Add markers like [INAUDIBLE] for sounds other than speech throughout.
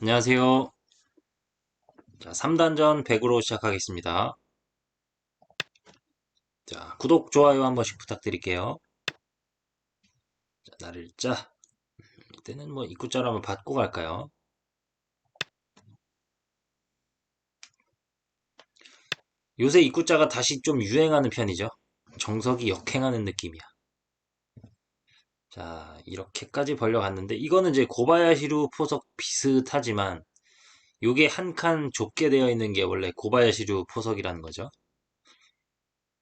안녕하세요. 자, 3단전 100으로 시작하겠습니다. 자, 구독, 좋아요 한 번씩 부탁드릴게요. 자, 날일자. 이때는 뭐 입구자로 한번 받고 갈까요? 요새 입구자가 다시 좀 유행하는 편이죠. 정석이 역행하는 느낌이야. 자, 이렇게까지 벌려갔는데 이거는 이제 고바야시루 포석 비슷하지만 요게 한 칸 좁게 되어 있는 게 원래 고바야시루 포석이라는 거죠.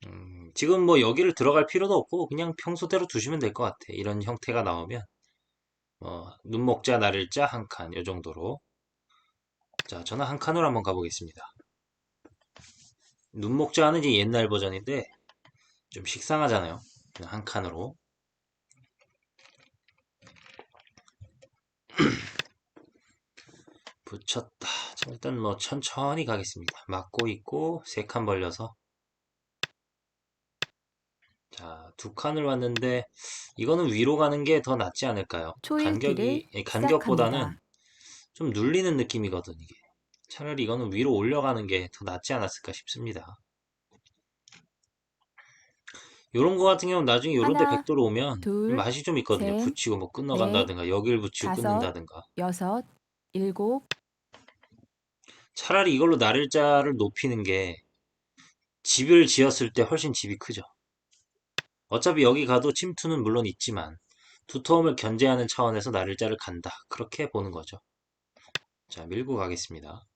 음, 지금 뭐 여기를 들어갈 필요도 없고 그냥 평소대로 두시면 될 것 같아. 이런 형태가 나오면 어, 눈목자 나를자 한 칸, 요 정도로. 자, 저는 한 칸으로 한번 가보겠습니다. 눈목자는 이제 옛날 버전인데 좀 식상하잖아요. 한 칸으로. [CLEARS THROAT] 붙였다. 자, 일단 뭐 천천히 가겠습니다. 막고 있고 세 칸 벌려서 자, 두 칸을 왔는데 이거는 위로 가는 게 더 낫지 않을까요? 간격이 예, 간격보다는 시작합니다. 좀 눌리는 느낌이거든 이게. 차라리 이거는 위로 올려가는 게 더 낫지 않았을까 싶습니다. 요런 거 같은 경우는 나중에 요런 데 하나, 백도로 오면 둘, 맛이 좀 있거든요. 셋, 붙이고 뭐 끝나간다든가 여길 붙이고 다섯, 끊는다든가. 여섯, 일곱, 차라리 이걸로 나를자를 높이는 게 집을 지었을 때 훨씬 집이 크죠. 어차피 여기 가도 침투는 물론 있지만 두터움을 견제하는 차원에서 나를자를 간다. 그렇게 보는 거죠. 자, 밀고 가겠습니다.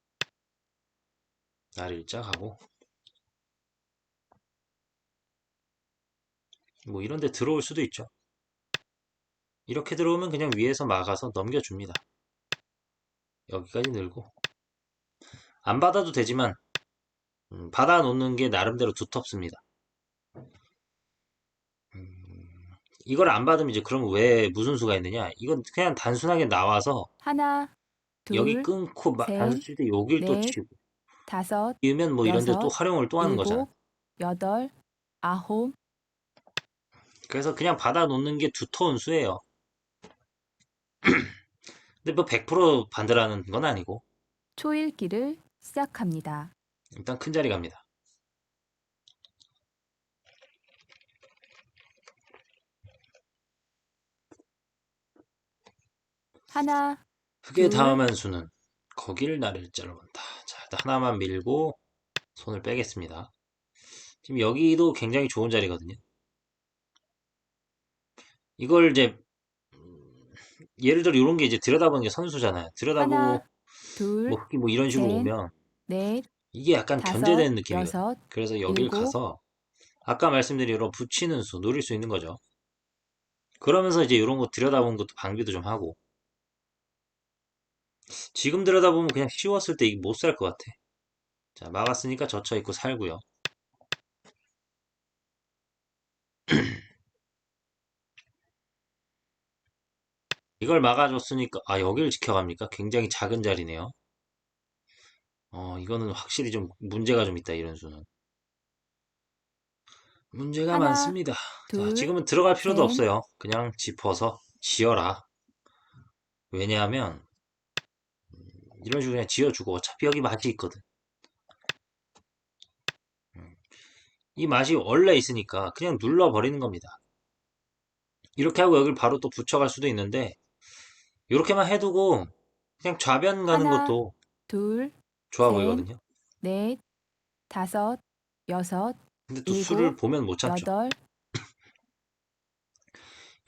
나를자 가고 뭐 이런 데 들어올 수도 있죠. 이렇게 들어오면 그냥 위에서 막아서 넘겨줍니다. 여기까지 늘고 안 받아도 되지만 음, 받아 놓는 게 나름대로 두텁습니다. 음, 이걸 안 받으면 이제 그럼 왜 무슨 수가 있느냐? 이건 그냥 단순하게 나와서 하나, 여기 둘, 끊고 막 셋, 단수 칠 때 여길 또 넷, 치고 다섯, 이으면 뭐 이런 데 또 활용을 또 하는 거잖아. 일곱, 여덟, 아홉, 그래서 그냥 받아 놓는 게 두터운 수예요. [CLEARS THROAT] 근데 뭐 100% 반대라는 건 아니고 초읽기를 시작합니다. 일단 큰 자리 갑니다. 하나, 둘. 다음한 수는 거길 나를 자르본다. 자, 일단 하나만 밀고 손을 빼겠습니다. 지금 여기도 굉장히 좋은 자리거든요. 이걸 이제 음, 예를 들어 이런 게 이제 들여다보는 게 선수잖아요. 들여다보고 하나, 둘, 뭐뭐 이런 식으로 셋, 오면 넷, 이게 약간 다섯, 견제되는 느낌이거든요. 여섯, 그래서 여길 일곱. 가서 아까 말씀드린 이런 붙이는 수 노릴 수 있는 거죠. 그러면서 이제 이런 거 들여다보는 것도 방비도 좀 하고 지금 들여다보면 그냥 쉬웠을 때 못 살 것 같아. 자, 막았으니까 젖혀 있고 살고요. 이걸 막아줬으니까 아 여기를 지켜갑니까? 굉장히 작은 자리네요. 어 이거는 확실히 좀 문제가 좀 있다 이런 수는. 문제가 하나, 많습니다. 자, 둘, 지금은 들어갈 필요도 셋. 없어요. 그냥 짚어서 지어라. 왜냐하면 음, 이런 식으로 그냥 지어주고 어차피 여기 맛이 있거든. 음, 이 맛이 원래 있으니까 그냥 눌러버리는 겁니다. 이렇게 하고 여기를 바로 또 붙여갈 수도 있는데 이렇게만 해두고 그냥 좌변 가는 하나, 것도 둘, 좋아 셋. 보이거든요. 넷, 다섯, 여섯, 근데 또 일곱, 수를 보면 못 참죠. 여덟, [CLEARS THROAT]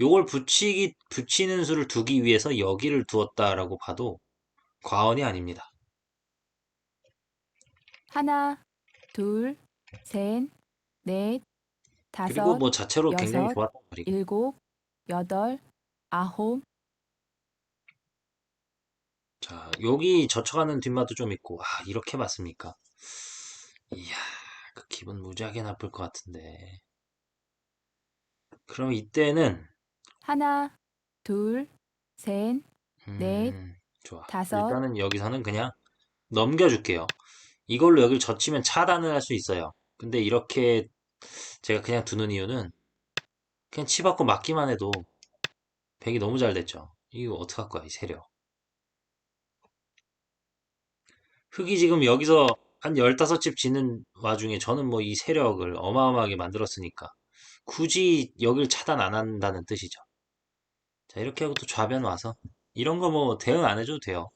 요걸 붙이기, 붙이는 수를 두기 위해서 여기를 두었다라고 봐도 과언이 아닙니다. 하나, 둘, 셋, 넷, 다섯, 그리고 뭐 자체로 굉장히 여섯, 좋았단 말이고. 일곱, 여덟, 아홉, 자, 여기 젖혀가는 뒷맛도 좀 있고, 아, 이렇게 봤습니까? 이야, 그 기분 무지하게 나쁠 것 같은데. 그럼 이때는, 하나, 둘, 셋, 넷, 음, 좋아. 다섯. 일단은 여기서는 그냥 넘겨줄게요. 이걸로 여기를 젖히면 차단을 할 수 있어요. 근데 이렇게 제가 그냥 두는 이유는 그냥 치 받고 맞기만 해도 백이 너무 잘 됐죠. 이거 어떡할 거야, 이 세력. 흑이 지금 여기서 한 15집 지는 와중에 저는 뭐 이 세력을 어마어마하게 만들었으니까 굳이 여길 차단 안 한다는 뜻이죠. 자, 이렇게 하고 또 좌변 와서 이런 거 뭐 대응 안 해줘도 돼요.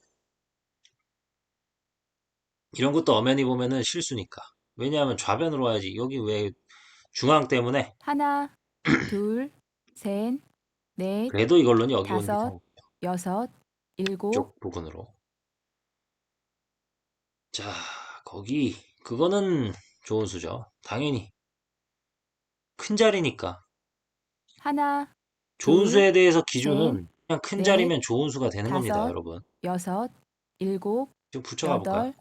이런 것도 엄연히 보면은 실수니까. 왜냐하면 좌변으로 와야지. 여기 왜 중앙 때문에 하나, [CLEARS THROAT] 둘, 셋, 넷, 그래도 이걸로는 여기 오는 게 다섯, 더 여섯, 일곱, 쪽 부분으로. 자, 거기 그거는 좋은 수죠. 당연히 큰 자리니까 하나, 좋은 둘, 수에 대해서 기준은 그냥 큰 넷, 자리면 좋은 수가 되는 겁니다, 다섯, 여러분. 여섯, 일곱, 지금 붙여가 볼까요? 여덟,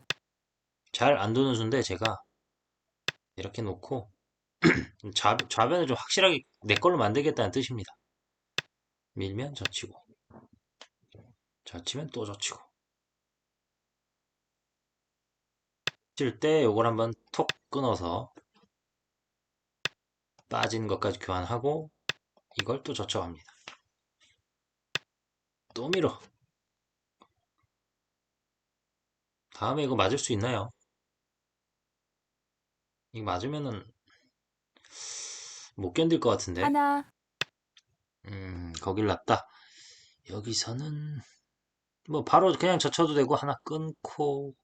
잘 안 도는 수인데 제가 이렇게 놓고 [CLEARS THROAT] 좌, 좌변을 좀 확실하게 내 걸로 만들겠다는 뜻입니다. 밀면 젖히고 젖히면 또 젖히고 칠때 요걸 한번 톡 끊어서 빠진 것까지 교환하고 이걸 또 젖혀갑니다. 또 밀어 다음에 이거 맞을 수 있나요? 이거 맞으면은 못 견딜 것 같은데 하나, 음, 거길 놨다. 여기서는 뭐 바로 그냥 젖혀도 되고 하나 끊고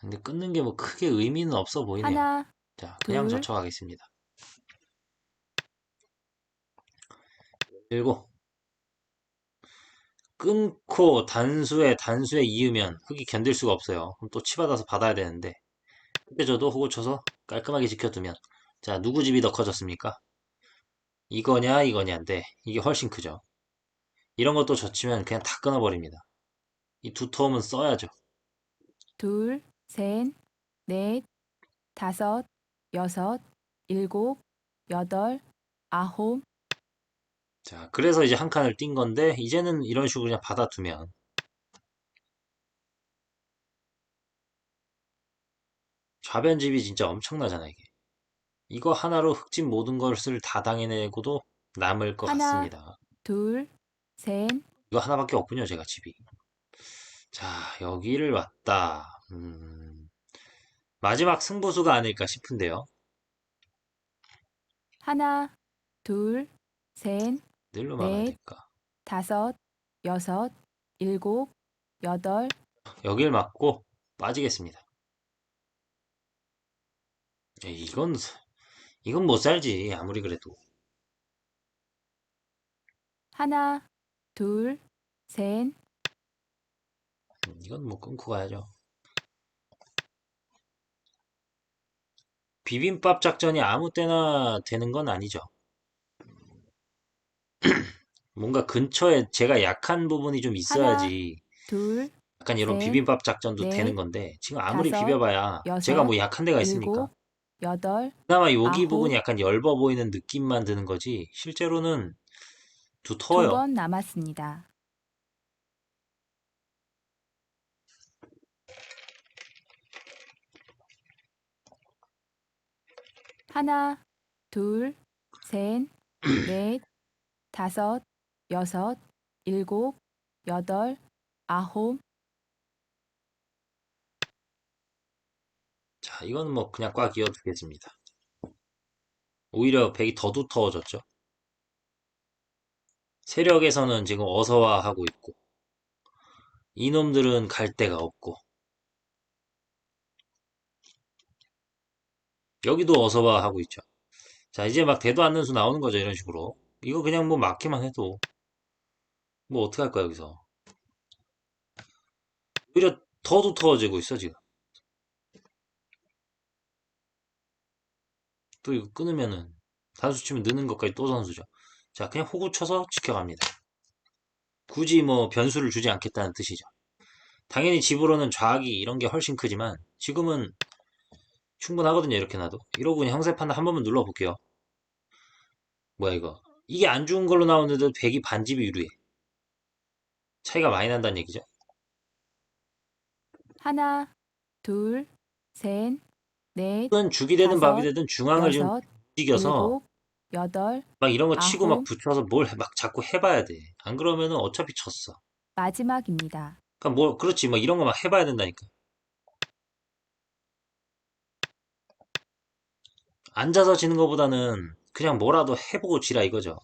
근데 끊는 게 뭐 크게 의미는 없어 보이네요. 하나, 자, 그냥 둘. 젖혀가겠습니다. 그리고 끊고 단수에 단수에 이으면 흙이 견딜 수가 없어요. 그럼 또 치받아서 받아야 되는데 그때 저도 호구 쳐서 깔끔하게 지켜두면 자, 누구 집이 더 커졌습니까? 이거냐 이거냐인데 이게 훨씬 크죠. 이런 것도 젖히면 그냥 다 끊어버립니다. 이두 텀은 써야죠. 둘, 셋, 넷, 다섯, 여섯, 일곱, 여덟, 아홉, 자, 그래서 이제 한 칸을 띈 건데, 이제는 이런 식으로 그냥 받아두면, 좌변집이 진짜 엄청나잖아, 이게. 이거 하나로 흑집 모든 것을 다 당해내고도 남을 것 하나. 같습니다. 둘, 셋, 이거 하나밖에 없군요, 제가 집이. 자, 여기를 왔다. 음, 마지막 승부수가 아닐까 싶은데요. 하나, 둘, 셋, 늘로 넷. 될까? 다섯, 여섯, 일곱, 여덟, 여길 맞고 빠지겠습니다. 에이, 이건, 이건 못 살지, 아무리 그래도. 하나, 둘, 셋, 음, 이건 뭐 끊고 가야죠. 비빔밥 작전이 아무 때나 되는 건 아니죠. [CLEARS THROAT] 뭔가 근처에 제가 약한 부분이 좀 있어야지 둘, 약간 이런 셋, 비빔밥 작전도 넷, 되는 건데 지금 아무리 다섯, 비벼봐야 여섯, 제가 뭐 약한 데가 있습니까? 일곱, 여덟, 그나마 여기 아홉. 부분이 약간 엷어 보이는 느낌만 드는 거지 실제로는 두 두터워요. 번 남았습니다. 하나, 둘, 셋, [CLEARS THROAT] 넷, 다섯, 여섯, 일곱, 여덟, 아홉, 자, 이거는 뭐 그냥 꽉 이어 두겠습니다. 오히려 백이 더 두터워졌죠. 세력에서는 지금 어서와 하고 있고 이놈들은 갈 데가 없고 여기도 어서와 하고 있죠. 자, 이제 막 대도 않는 수 나오는 거죠, 이런 식으로. 이거 그냥 뭐 막기만 해도 뭐 어떻게 할 거야, 여기서. 오히려 더 두터워지고 있어, 지금. 또 이거 끊으면은 단수 치면 느는 것까지 또 선수죠. 자, 그냥 호구 쳐서 지켜갑니다. 굳이 뭐 변수를 주지 않겠다는 뜻이죠. 당연히 집으로는 좌악이 이런 게 훨씬 크지만 지금은 충분하거든요, 이렇게 놔도. 이러고 그냥 형세 판단 한 번만 눌러볼게요. 뭐야, 이거. 이게 안 좋은 걸로 나오는데도 100이 반집이 유리해. 차이가 많이 난다는 얘기죠. 하나, 둘, 셋, 넷, 이건 죽이 되든 다섯, 밥이 되든 중앙을 지금 여섯, 움직여서 일곱, 여덟, 막 이런 거 치고 막 아홉. 붙여서 뭘 막 자꾸 해봐야 돼. 안 그러면은 어차피 졌어. 마지막입니다. 그러니까 뭐 그렇지 뭐 이런 거 막 해봐야 된다니까. 앉아서 지는 것보다는 그냥 뭐라도 해보고 지라 이거죠.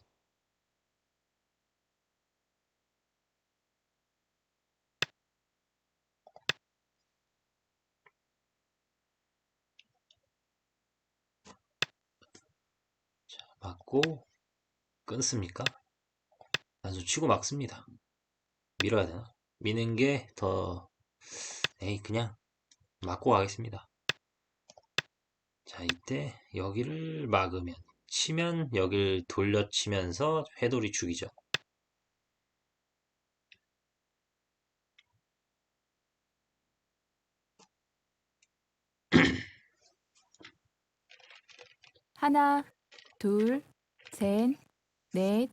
맞고 끊습니까? 단수 치고 막습니다. 밀어야 되나? 미는 게 더 에이 그냥 맞고 가겠습니다. 자 이때 여기를 막으면 치면 여길 돌려치면서 회돌이 죽이죠. [CLEARS THROAT] 하나, 둘, 셋, 넷,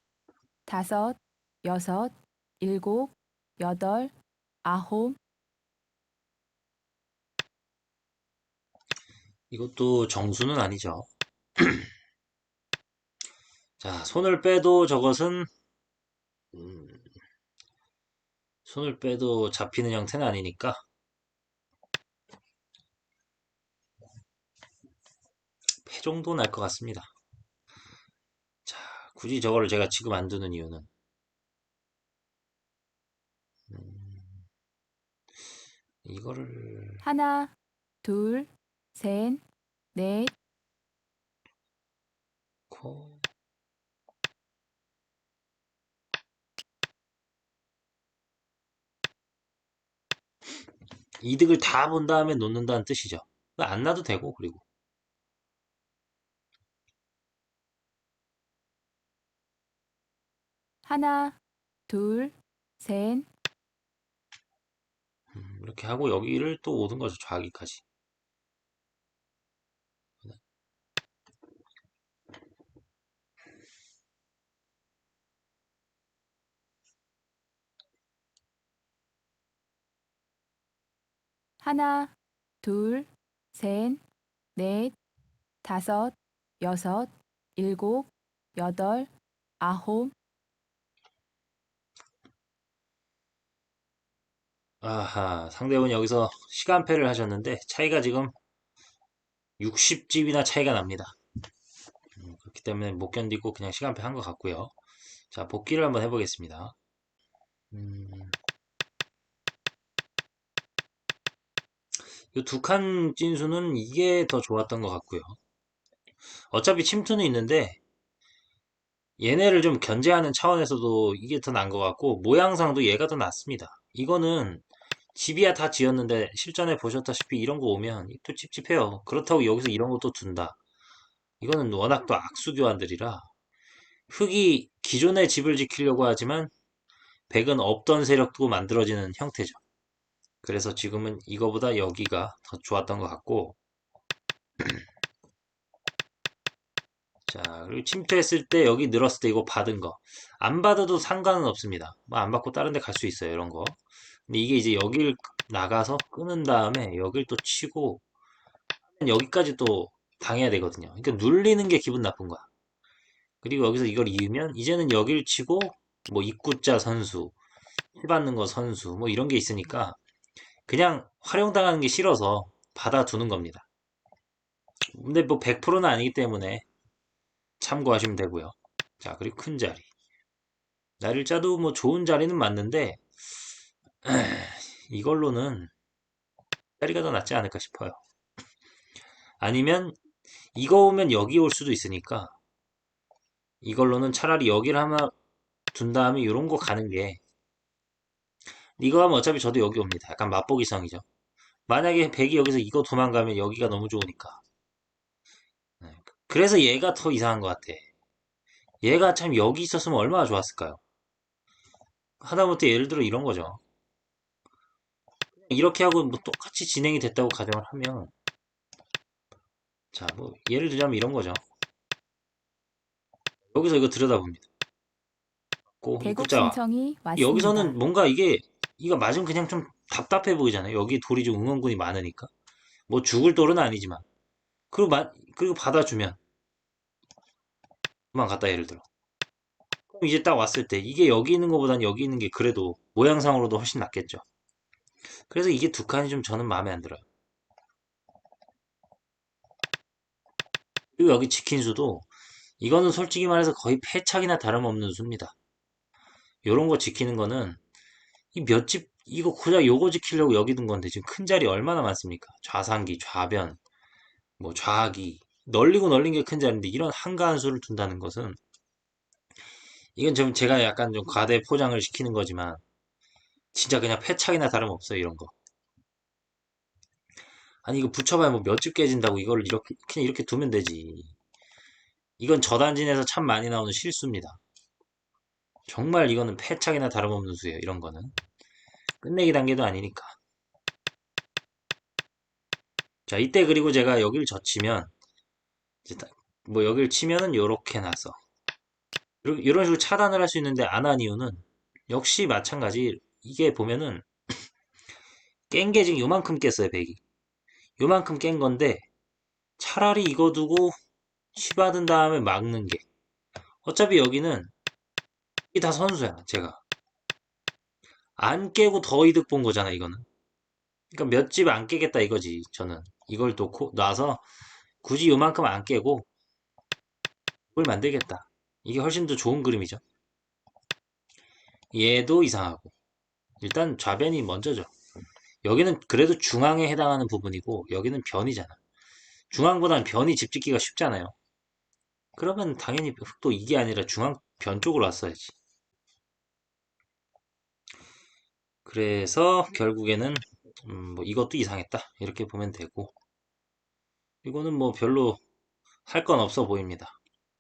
다섯, 여섯, 일곱, 여덟, 아홉, 이것도 정수는 아니죠. [CLEARS THROAT] 자 손을 빼도 저것은 음, 손을 빼도 잡히는 형태는 아니니까 패 정도 날 것 같습니다. 자, 굳이 저거를 제가 지금 안 두는 이유는 음, 이거를 하나, 둘, 셋, 넷, 코 이득을 다 본 다음에 놓는다는 뜻이죠. 안 놔도 되고 그리고 하나, 둘, 셋, 음, 이렇게 하고 여기를 또 오는 거죠. 좌기까지. 하나, 둘, 셋, 넷, 다섯, 여섯, 일곱, 여덟, 아홉, 아하, 상대분 여기서 시간패를 하셨는데 차이가 지금 60집이나 차이가 납니다. 음, 그렇기 때문에 못 견디고 그냥 시간패 한 것 같고요. 자, 복귀를 한번 해보겠습니다. 음, 이 두 칸 찐수는 이게 더 좋았던 것 같고요. 어차피 침투는 있는데 얘네를 좀 견제하는 차원에서도 이게 더 나은 것 같고 모양상도 얘가 더 낫습니다. 이거는 집이야 다 지었는데 실전에 보셨다시피 이런 거 오면 또 찝찝해요. 그렇다고 여기서 이런 것도 둔다. 이거는 워낙 또 악수 교환들이라 흙이 기존의 집을 지키려고 하지만 백은 없던 세력도 만들어지는 형태죠. 그래서 지금은 이거보다 여기가 더 좋았던 것 같고 자 그리고 침투했을 때 여기 늘었을 때 이거 받은 거 안 받아도 상관은 없습니다. 뭐 안 받고 다른 데 갈 수 있어요 이런 거 근데 이게 이제 여길 나가서 끊은 다음에 여길 또 치고 여기까지 또 당해야 되거든요. 그러니까 눌리는 게 기분 나쁜 거야. 그리고 여기서 이걸 이으면 이제는 여길 치고 뭐 입구자 선수, 힐 받는 거 선수 뭐 이런 게 있으니까 그냥 활용당하는 게 싫어서 받아두는 겁니다. 근데 뭐 100%는 아니기 때문에 참고하시면 되고요. 자, 그리고 큰 자리. 나를 짜도 뭐 좋은 자리는 맞는데 [CLEARS THROAT] 이걸로는 자리가 더 낫지 않을까 싶어요. 아니면 이거 오면 여기 올 수도 있으니까 이걸로는 차라리 여기를 하나 둔 다음에 이런 거 가는 게 이거 하면 어차피 저도 여기 옵니다. 약간 맛보기성이죠. 만약에 백이 여기서 이거 도망가면 여기가 너무 좋으니까. 네. 그래서 얘가 더 이상한 것 같아. 얘가 참 여기 있었으면 얼마나 좋았을까요? 하다못해 예를 들어 이런 거죠. 이렇게 하고 뭐 똑같이 진행이 됐다고 가정을 하면 자, 뭐 예를 들자면 이런 거죠. 여기서 이거 들여다봅니다. 고 대국 신청이 왔습니다. 여기서는 뭔가 이게 이거 맞으면 그냥 좀 답답해 보이잖아요. 여기 돌이 좀 응원군이 많으니까. 뭐 죽을 돌은 아니지만. 그리고 마, 그리고 받아주면 그만 갔다 예를 들어. 그럼 이제 딱 왔을 때 이게 여기 있는 것보단 여기 있는 게 그래도 모양상으로도 훨씬 낫겠죠. 그래서 이게 두 칸이 좀 저는 마음에 안 들어요. 그리고 여기 지킨 수도 이거는 솔직히 말해서 거의 패착이나 다름없는 수입니다. 요런 거 지키는 거는 이 몇 집 이거 고작 요거 지키려고 여기 둔 건데 지금 큰 자리 얼마나 많습니까? 좌상기, 좌변, 뭐 좌기 널리고 널린 게 큰 자리인데 이런 한가한 수를 둔다는 것은 이건 좀 제가 약간 좀 과대 포장을 시키는 거지만 진짜 그냥 패착이나 다름없어요 이런 거. 아니 이거 붙여봐야 뭐 몇 집 깨진다고 이걸 이렇게 그냥 이렇게 두면 되지. 이건 저단진에서 참 많이 나오는 실수입니다. 정말 이거는 패착이나 다름없는 수예요. 이런 거는 끝내기 단계도 아니니까. 자 이때 그리고 제가 여기를 젖히면 이제 딱- 뭐 여기를 치면은 요렇게 나서 이런 식으로 차단을 할 수 있는데 안 한 이유는 역시 마찬가지 이게 보면은 [CLEARS THROAT] 깬 게 지금 요만큼 깼어요 백이 요만큼 깬 건데 차라리 이거 두고 시받은 다음에 막는 게 어차피 여기는 다 선수야 제가. 안 깨고 더 이득 본 거잖아 이거는. 그러니까 몇 집 안 깨겠다 이거지 저는. 이걸 놓고 놔서 굳이 요만큼 안 깨고 이걸 만들겠다. 이게 훨씬 더 좋은 그림이죠. 얘도 이상하고. 일단 좌변이 먼저죠. 여기는 그래도 중앙에 해당하는 부분이고 여기는 변이잖아. 중앙보다는 변이 집 짓기가 쉽잖아요. 그러면 당연히 흑도 이게 아니라 중앙 변 쪽으로 왔어야지 그래서 결국에는 음, 뭐 이것도 이상했다. 이렇게 보면 되고. 이거는 뭐 별로 할 건 없어 보입니다.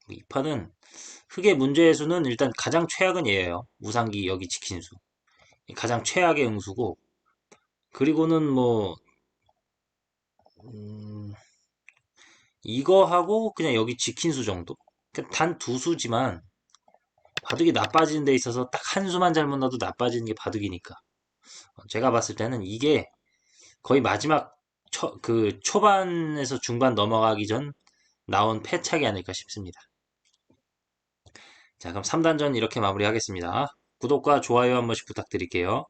이 판은 흑의 문제의 수는 일단 가장 최악은 얘예요. 우상기 여기 지킨 수. 가장 최악의 응수고. 그리고는 뭐 음, 이거 하고 그냥 여기 지킨 수 정도? 단 두 수지만 바둑이 나빠지는 데 있어서 딱 한 수만 잘못 넣어도 나빠지는 게 바둑이니까 제가 봤을 때는 이게 거의 마지막 초, 그 초반에서 중반 넘어가기 전 나온 패착이 아닐까 싶습니다. 자, 그럼 3단전 이렇게 마무리하겠습니다. 구독과 좋아요 한 번씩 부탁드릴게요.